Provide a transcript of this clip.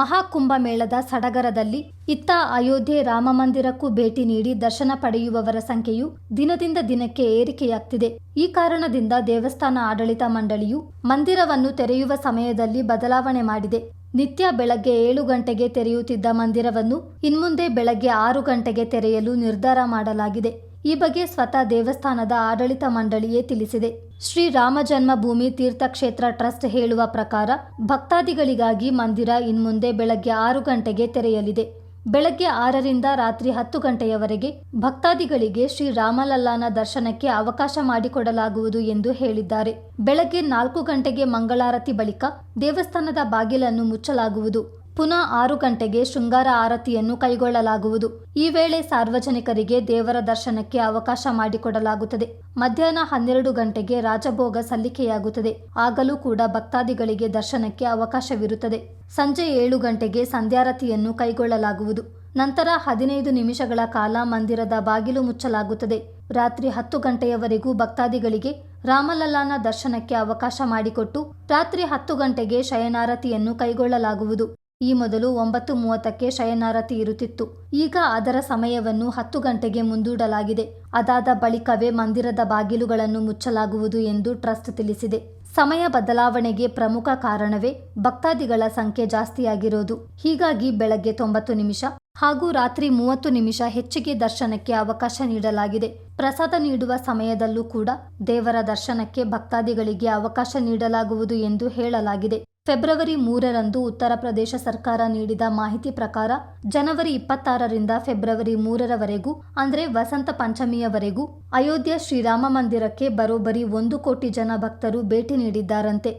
ಮಹಾಕುಂಭಮೇಳದ ಸಡಗರದಲ್ಲಿ ಇತ್ತ ಅಯೋಧ್ಯೆ ರಾಮ ಮಂದಿರಕ್ಕೂ ಭೇಟಿ ನೀಡಿ ದರ್ಶನ ಪಡೆಯುವವರ ಸಂಖ್ಯೆಯು ದಿನದಿಂದ ದಿನಕ್ಕೆ ಏರಿಕೆಯಾಗ್ತಿದೆ. ಈ ಕಾರಣದಿಂದ ದೇವಸ್ಥಾನ ಆಡಳಿತ ಮಂಡಳಿಯು ಮಂದಿರವನ್ನು ತೆರೆಯುವ ಸಮಯದಲ್ಲಿ ಬದಲಾವಣೆ ಮಾಡಿದೆ. ನಿತ್ಯ ಬೆಳಗ್ಗೆ ಏಳು ಗಂಟೆಗೆ ತೆರೆಯುತ್ತಿದ್ದ ಮಂದಿರವನ್ನು ಇನ್ಮುಂದೆ ಬೆಳಗ್ಗೆ ಆರು ಗಂಟೆಗೆ ತೆರೆಯಲು ನಿರ್ಧಾರ ಮಾಡಲಾಗಿದೆ. ಈ ಬಗ್ಗೆ ಸ್ವತಃ ದೇವಸ್ಥಾನದ ಆಡಳಿತ ಮಂಡಳಿಯೇ ತಿಳಿಸಿದೆ. ಶ್ರೀ ರಾಮ ಜನ್ಮಭೂಮಿ ತೀರ್ಥಕ್ಷೇತ್ರ ಟ್ರಸ್ಟ್ ಹೇಳುವ ಪ್ರಕಾರ ಭಕ್ತಾದಿಗಳಿಗಾಗಿ ಮಂದಿರ ಇನ್ಮುಂದೆ ಬೆಳಗ್ಗೆ ಆರು ಗಂಟೆಗೆ ತೆರೆಯಲಿದೆ. ಬೆಳಗ್ಗೆ ಆರರಿಂದ ರಾತ್ರಿ ಹತ್ತು ಗಂಟೆಯವರೆಗೆ ಭಕ್ತಾದಿಗಳಿಗೆ ಶ್ರೀ ರಾಮಲಲ್ಲಾನ ದರ್ಶನಕ್ಕೆ ಅವಕಾಶ ಮಾಡಿಕೊಡಲಾಗುವುದು ಎಂದು ಹೇಳಿದ್ದಾರೆ. ಬೆಳಗ್ಗೆ ನಾಲ್ಕು ಗಂಟೆಗೆ ಮಂಗಳಾರತಿ ಬಳಿಕ ದೇವಸ್ಥಾನದ ಬಾಗಿಲನ್ನು ಮುಚ್ಚಲಾಗುವುದು. ಪುನಃ ಆರು ಗಂಟೆಗೆ ಶೃಂಗಾರ ಆರತಿಯನ್ನು ಕೈಗೊಳ್ಳಲಾಗುವುದು. ಈ ವೇಳೆ ಸಾರ್ವಜನಿಕರಿಗೆ ದೇವರ ದರ್ಶನಕ್ಕೆ ಅವಕಾಶ ಮಾಡಿಕೊಡಲಾಗುತ್ತದೆ. ಮಧ್ಯಾಹ್ನ ಹನ್ನೆರಡು ಗಂಟೆಗೆ ರಾಜಭೋಗ ಸಲ್ಲಿಕೆಯಾಗುತ್ತದೆ. ಆಗಲೂ ಕೂಡ ಭಕ್ತಾದಿಗಳಿಗೆ ದರ್ಶನಕ್ಕೆ ಅವಕಾಶವಿರುತ್ತದೆ. ಸಂಜೆ ಏಳು ಗಂಟೆಗೆ ಸಂಧ್ಯಾರತಿಯನ್ನು ಕೈಗೊಳ್ಳಲಾಗುವುದು. ನಂತರ ಹದಿನೈದು ನಿಮಿಷಗಳ ಕಾಲ ಮಂದಿರದ ಬಾಗಿಲು ಮುಚ್ಚಲಾಗುತ್ತದೆ. ರಾತ್ರಿ ಹತ್ತು ಗಂಟೆಯವರೆಗೂ ಭಕ್ತಾದಿಗಳಿಗೆ ರಾಮಲಲ್ಲಾನ ದರ್ಶನಕ್ಕೆ ಅವಕಾಶ ಮಾಡಿಕೊಟ್ಟು, ರಾತ್ರಿ ಹತ್ತು ಗಂಟೆಗೆ ಶಯನಾರತಿಯನ್ನು ಕೈಗೊಳ್ಳಲಾಗುವುದು. ಈ ಮೊದಲು ಒಂಬತ್ತು ಮೂವತ್ತಕ್ಕೆ ಶಯನಾರತಿ ಇರುತ್ತಿತ್ತು. ಈಗ ಅದರ ಸಮಯವನ್ನು ಹತ್ತು ಗಂಟೆಗೆ ಮುಂದೂಡಲಾಗಿದೆ. ಅದಾದ ಬಳಿಕವೇ ಮಂದಿರದ ಬಾಗಿಲುಗಳನ್ನು ಮುಚ್ಚಲಾಗುವುದು ಎಂದು ಟ್ರಸ್ಟ್ ತಿಳಿಸಿದೆ. ಸಮಯ ಬದಲಾವಣೆಗೆ ಪ್ರಮುಖ ಕಾರಣವೇ ಭಕ್ತಾದಿಗಳ ಸಂಖ್ಯೆ ಜಾಸ್ತಿಯಾಗಿರೋದು. ಹೀಗಾಗಿ ಬೆಳಗ್ಗೆ ತೊಂಬತ್ತು ನಿಮಿಷ ಹಾಗೂ ರಾತ್ರಿ ಮೂವತ್ತು ನಿಮಿಷ ಹೆಚ್ಚಿಗೆ ದರ್ಶನಕ್ಕೆ ಅವಕಾಶ ನೀಡಲಾಗಿದೆ. ಪ್ರಸಾದ ನೀಡುವ ಸಮಯದಲ್ಲೂ ಕೂಡ ದೇವರ ದರ್ಶನಕ್ಕೆ ಭಕ್ತಾದಿಗಳಿಗೆ ಅವಕಾಶ ನೀಡಲಾಗುವುದು ಎಂದು ಹೇಳಲಾಗಿದೆ. ಫೆಬ್ರವರಿ ಮೂರರಂದು ಉತ್ತರ ಪ್ರದೇಶ ಸರ್ಕಾರ ನೀಡಿದ ಮಾಹಿತಿ ಪ್ರಕಾರ ಜನವರಿ ಇಪ್ಪತ್ತಾರರಿಂದ ಫೆಬ್ರವರಿ ಮೂರರವರೆಗೂ, ಅಂದ್ರೆ ವಸಂತ ಪಂಚಮಿಯವರೆಗೂ, ಅಯೋಧ್ಯೆ ಶ್ರೀರಾಮ ಮಂದಿರಕ್ಕೆ ಬರೋಬ್ಬರಿ ಒಂದು ಕೋಟಿ ಜನ ಭಕ್ತರು ಭೇಟಿ ನೀಡಿದ್ದಾರಂತೆ.